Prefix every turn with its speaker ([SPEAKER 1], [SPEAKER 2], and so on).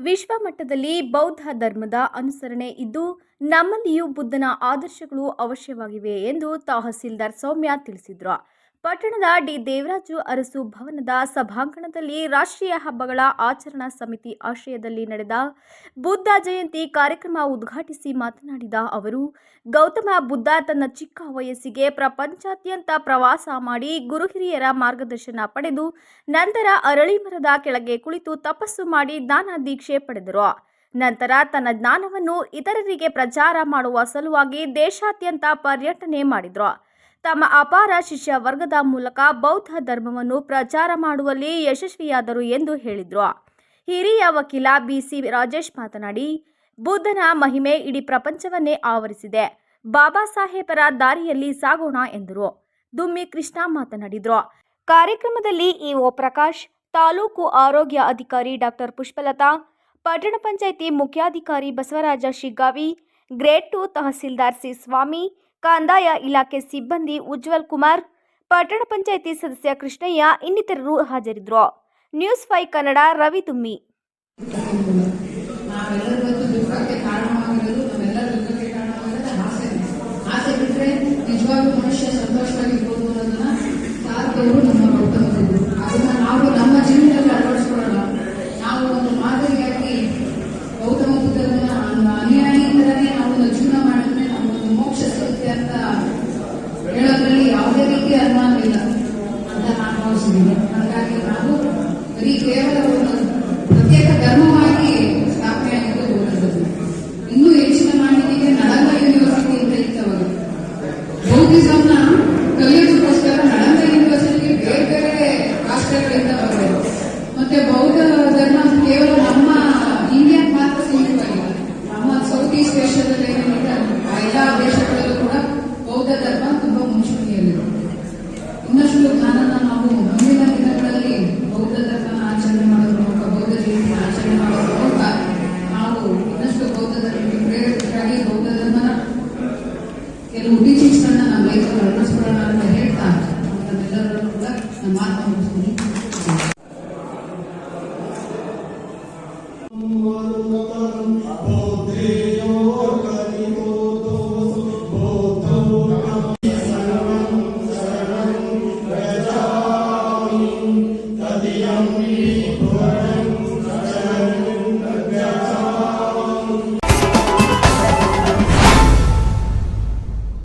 [SPEAKER 1] ವಿಶ್ವ ಮಟ್ಟದಲ್ಲಿ ಬೌದ್ಧ ಧರ್ಮದ ಅನುಸರಣೆ ಇದ್ದು ನಮ್ಮಲ್ಲಿಯೂ ಬುದ್ಧನ ಆದರ್ಶಗಳು ಅವಶ್ಯವಾಗಿವೆ ಎಂದು ತಹಸೀಲ್ದಾರ್ ಸೌಮ್ಯ ತಿಳಿಸಿದರು. ಪಟ್ಟಣದ ಡಿ ದೇವರಾಜು ಅರಸು ಭವನದ ಸಭಾಂಗಣದಲ್ಲಿ ರಾಷ್ಟ್ರೀಯ ಹಬ್ಬಗಳ ಆಚರಣಾ ಸಮಿತಿ ಆಶ್ರಯದಲ್ಲಿ ನಡೆದ ಬುದ್ಧ ಜಯಂತಿ ಕಾರ್ಯಕ್ರಮ ಉದ್ಘಾಟಿಸಿ ಮಾತನಾಡಿದ ಅವರು, ಗೌತಮ ಬುದ್ಧ ತನ್ನ ಚಿಕ್ಕ ವಯಸ್ಸಿಗೆ ಪ್ರಪಂಚಾದ್ಯಂತ ಪ್ರವಾಸ ಮಾಡಿ ಗುರುಹಿರಿಯರ ಮಾರ್ಗದರ್ಶನ ಪಡೆದು ನಂತರ ಅರಳಿ ಮರದ ಕೆಳಗೆ ಕುಳಿತು ತಪಸ್ಸು ಮಾಡಿ ದಾನ ದೀಕ್ಷೆ ಪಡೆದರು. ನಂತರ ತನ್ನ ಜ್ಞಾನವನ್ನು ಇತರರಿಗೆ ಪ್ರಚಾರ ಮಾಡುವ ಸಲುವಾಗಿ ದೇಶಾದ್ಯಂತ ಪರ್ಯಟನೆ ಮಾಡಿದ್ರು. ತಮ್ಮ ಅಪಾರ ಶಿಷ್ಯ ವರ್ಗದ ಮೂಲಕ ಬೌದ್ಧ ಧರ್ಮವನ್ನು ಪ್ರಚಾರ ಮಾಡುವಲ್ಲಿ ಯಶಸ್ವಿಯಾದರು ಎಂದು ಹೇಳಿದರು. ಹಿರಿಯ ವಕೀಲ ಬಿಸಿ ರಾಜೇಶ್ ಮಾತನಾಡಿ, ಬುದ್ಧನ ಮಹಿಮೆ ಇಡೀ ಪ್ರಪಂಚವನ್ನೇ ಆವರಿಸಿದೆ. ಬಾಬಾ ಸಾಹೇಬರ ದಾರಿಯಲ್ಲಿ ಸಾಗೋಣ ಎಂದರು. ದುಮ್ಮಿ ಕೃಷ್ಣ ಮಾತನಾಡಿದರು. ಕಾರ್ಯಕ್ರಮದಲ್ಲಿ ಇಒ ಪ್ರಕಾಶ್, ತಾಲೂಕು ಆರೋಗ್ಯ ಅಧಿಕಾರಿ ಡಾಕ್ಟರ್ ಪುಷ್ಪಲತಾ, ಪಟ್ಟಣ ಪಂಚಾಯಿತಿ ಮುಖ್ಯಾಧಿಕಾರಿ Basavaraj Shiggavi grade two tahsildar C Swami, ಕಂದಾಯ ಇಲಾಖೆ ಸಿಬ್ಬಂದಿ ಉಜ್ವಲ್ ಕುಮಾರ್, ಪಟ್ಟಣ ಪಂಚಾಯಿತಿ ಸದಸ್ಯ ಕೃಷ್ಣಯ್ಯ ಇನ್ನಿತರರು ಹಾಜರಿದ್ದರು ನ್ಯೂಸ್ ಫೈ ಕನ್ನಡ ರವಿ ತುಮ್ಮಿ.
[SPEAKER 2] ಯಾವುದೇ ರೀತಿ ಅನುಮಾನ ಇಲ್ಲ. ಅಂತ ನಾನು ಭಾವಿಸಿದ್ದೀನಿ ಹಾಗಾಗಿ ನಾವು ಬರೀ ಕೇವಲ ಒಂದು ಪ್ರತ್ಯೇಕ ಧರ್ಮವಾಗಿ ಸ್ಥಾಪನೆಯಾಗಿದ್ದು ಬೌದ್ಧಧರ್ಮ ಇನ್ನೂ ಹೆಚ್ಚಿನ ಮಾಹಿತಿಗೆ ನಳಂದ ಯೂನಿವರ್ಸಿಟಿ ಅಂತ ಇತ್ತವಾಗ ಬೌದ್ಧಿಸಂನ ಕಲಿಯೋದಕ್ಕೋಸ್ಕರ ನಳಂದ ಯೂನಿವರ್ಸಿಟಿಗೆ ಬೇರೆ ಬೇರೆ ರಾಷ್ಟ್ರಗಳಿಂದ ಬರಬೇಕು ಮತ್ತೆ ಬೌದ್ಧ ಧರ್ಮ ಕೇವಲ ನಮ್ಮ ಇಂಡಿಯಾಕ್ಕೆ ಮಾತ್ರ ಸೀಮಿತವಾಗಿಲ್ಲ. ನಮ್ಮ ಸೌತ್ ಈಸ್ಟ್ ಏಷ್ಯಾದಲ್ಲಿ ಕೆಲವು ಟೀಚಿಂಗ್ಸ್ಗಳನ್ನ ನಾವು ರೈತರು ಅಳವಡಿಸ್ಕೊಳ್ಳೋಣ ಅಂತ ಹೇಳ್ತಾ ಅವರೆಲ್ಲರೂ ಕೂಡ ನಾನು ಮಾತು